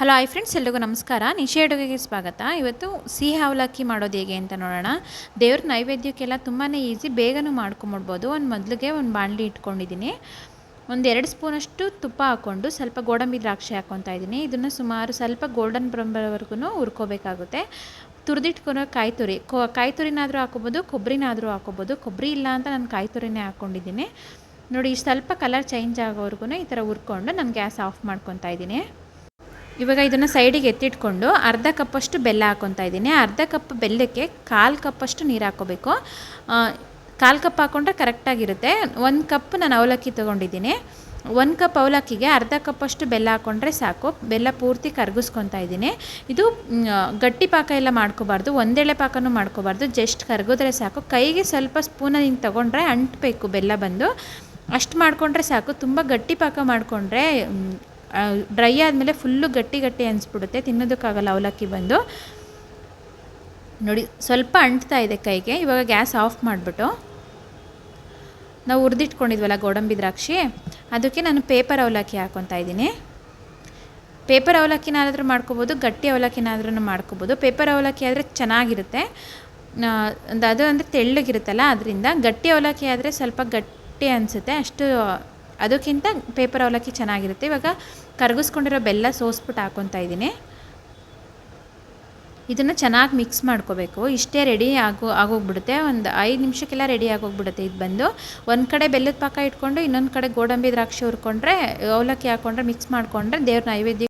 Hello I friends, ಎಲ್ರಿಗೂ ನಮಸ್ಕಾರ. ನಿಶೆ ಅಡುಗೆಗೆ ಸ್ವಾಗತ. ಇವತ್ತು ಸಿಹಿ ಅವಲಕ್ಕಿ ಮಾಡೋದು ಹೇಗೆ ಅಂತ ನೋಡೋಣ. ದೇವ್ರ ನೈವೇದ್ಯಕ್ಕೆಲ್ಲ ತುಂಬಾ ಈಸಿ, ಬೇಗನೂ ಮಾಡ್ಕೊಂಬಿಡ್ಬೋದು. ಒಂದು ಮೊದಲಿಗೆ ಒಂದು ಬಾಣಲಿ ಇಟ್ಕೊಂಡಿದ್ದೀನಿ. ಒಂದು ಎರಡು ಸ್ಪೂನಷ್ಟು ತುಪ್ಪ ಹಾಕ್ಕೊಂಡು ಸ್ವಲ್ಪ ಗೋಡಂಬಿ ದ್ರಾಕ್ಷಿ ಹಾಕ್ಕೊತಾ ಇದ್ದೀನಿ. ಇದನ್ನು ಸುಮಾರು ಸ್ವಲ್ಪ ಗೋಲ್ಡನ್ ಬ್ರೌನ್ ಬರೋವರೆಗೂ ಹುರ್ಕೋಬೇಕಾಗುತ್ತೆ. ತುರಿದಿಟ್ಕೊಳೋ ಕಾಯಿ ತುರಿ, ಕೊ, ಕಾಯಿ ತುರಿನಾದರೂ ಹಾಕೋಬೋದು ಕೊಬ್ಬರಿನಾದರೂ ಹಾಕೋಬೋದು ಕೊಬ್ಬರಿ ಇಲ್ಲ ಅಂತ ನಾನು ಕಾಯಿ ತುರಿನೇ ಹಾಕ್ಕೊಂಡಿದ್ದೀನಿ. ನೋಡಿ ಸ್ವಲ್ಪ ಕಲರ್ ಚೇಂಜ್ ಆಗೋವರೆಗೂ ಈ ಥರ ಹುರ್ಕೊಂಡು ನಾನು ಗ್ಯಾಸ್ ಆಫ್ ಮಾಡ್ಕೊತಾ ಇದ್ದೀನಿ. ಇವಾಗ ಇದನ್ನು ಸೈಡಿಗೆ ಎತ್ತಿಟ್ಕೊಂಡು ಅರ್ಧ ಕಪ್ಪಷ್ಟು ಬೆಲ್ಲ ಹಾಕ್ಕೊತಾ ಇದ್ದೀನಿ. ಅರ್ಧ ಕಪ್ ಬೆಲ್ಲಕ್ಕೆ ಕಾಲು ಕಪ್ಪಷ್ಟು ನೀರು ಹಾಕ್ಕೋಬೇಕು. ಕಾಲು ಕಪ್ ಹಾಕ್ಕೊಂಡ್ರೆ ಕರೆಕ್ಟಾಗಿರುತ್ತೆ ಒಂದು ಕಪ್ ನಾನು ಅವಲಕ್ಕಿ ತೊಗೊಂಡಿದ್ದೀನಿ. ಒಂದು ಕಪ್ ಅವಲಕ್ಕಿಗೆ ಅರ್ಧ ಕಪ್ಪಷ್ಟು ಬೆಲ್ಲ ಹಾಕ್ಕೊಂಡ್ರೆ ಸಾಕು. ಬೆಲ್ಲ ಪೂರ್ತಿ ಕರಗಿಸ್ಕೊತಾ ಇದ್ದೀನಿ. ಇದು ಗಟ್ಟಿ ಪಾಕ ಎಲ್ಲ ಮಾಡ್ಕೋಬಾರ್ದು. ಒಂದೆಳೆ ಪಾಕನೂ ಮಾಡ್ಕೋಬಾರ್ದು. ಜಸ್ಟ್ ಕರಗಿದ್ರೆ ಸಾಕು. ಕೈಗೆ ಸ್ವಲ್ಪ ಸ್ಪೂನಲ್ಲಿ ಹಿಂಗೆ ತೊಗೊಂಡ್ರೆ ಅಂಟಬೇಕು ಬೆಲ್ಲ ಬಂದು. ಅಷ್ಟು ಮಾಡಿಕೊಂಡ್ರೆ ಸಾಕು. ತುಂಬ ಗಟ್ಟಿ ಪಾಕ ಮಾಡಿಕೊಂಡ್ರೆ ಡ್ರೈ ಆದಮೇಲೆ ಫುಲ್ಲು ಗಟ್ಟಿ ಗಟ್ಟಿ ಅನಿಸ್ಬಿಡುತ್ತೆ, ತಿನ್ನೋದಕ್ಕಾಗಲ್ಲ ಅವಲಕ್ಕಿ ಬಂದು. ನೋಡಿ, ಸ್ವಲ್ಪ ಅಂಟ್ತಾ ಇದೆ ಕೈಗೆ, ಇವಾಗ ಗ್ಯಾಸ್ ಆಫ್ ಮಾಡಿಬಿಟ್ಟು. ನಾವು ಹುರಿದಿಟ್ಕೊಂಡಿದ್ವಲ್ಲ ಗೋಡಂಬಿ ದ್ರಾಕ್ಷಿ, ಅದಕ್ಕೆ ನಾನು ಪೇಪರ್ ಅವಲಕ್ಕಿ ಹಾಕ್ಕೊತಾ ಇದ್ದೀನಿ. ಪೇಪರ್ ಅವಲಕ್ಕಿನಾದರೂ ಮಾಡ್ಕೋಬೋದು, ಗಟ್ಟಿ ಅವಲಕ್ಕಿನಾದ್ರೂ ಮಾಡ್ಕೋಬೋದು. ಪೇಪರ್ ಅವಲಕ್ಕಿ ಆದರೆ ಚೆನ್ನಾಗಿರುತ್ತೆ. ಅದು ಅಂದರೆ ತೆಳ್ಳಗಿರುತ್ತಲ್ಲ, ಅದರಿಂದ ಗಟ್ಟಿ ಅವಲಕ್ಕಿ ಆದರೆ ಸ್ವಲ್ಪ ಗಟ್ಟಿ ಅನಿಸುತ್ತೆ, ಅಷ್ಟು ಅದಕ್ಕಿಂತ ಪೇಪರ್ ಅವಲಕ್ಕಿ ಚೆನ್ನಾಗಿರುತ್ತೆ. ಇವಾಗ ಕರಗಿಸ್ಕೊಂಡಿರೋ ಬೆಲ್ಲ ಸೋಸ್ಬಿಟ್ಟು ಹಾಕೊತಾ ಇದ್ದೀನಿ. ಇದನ್ನು ಚೆನ್ನಾಗಿ ಮಿಕ್ಸ್ ಮಾಡ್ಕೋಬೇಕು. ಇಷ್ಟೇ ರೆಡಿ ಆಗೋ, ಆಗೋಗ್ಬಿಡುತ್ತೆ. ಒಂದು ಐದು ನಿಮಿಷಕ್ಕೆಲ್ಲ ರೆಡಿ ಆಗೋಗ್ಬಿಡುತ್ತೆ ಇದು ಬಂದು. ಒಂದು ಕಡೆ ಬೆಲ್ಲದ ಪಾಕ ಇಟ್ಕೊಂಡು ಇನ್ನೊಂದು ಕಡೆ ಗೋಡಂಬಿ ದ್ರಾಕ್ಷಿ ಹುರ್ಕೊಂಡ್ರೆ, ಅವಲಕ್ಕಿ ಹಾಕ್ಕೊಂಡ್ರೆ ಮಿಕ್ಸ್ ಮಾಡಿಕೊಂಡ್ರೆ ದೇವ್ರ ನೈವೇದ್ಯ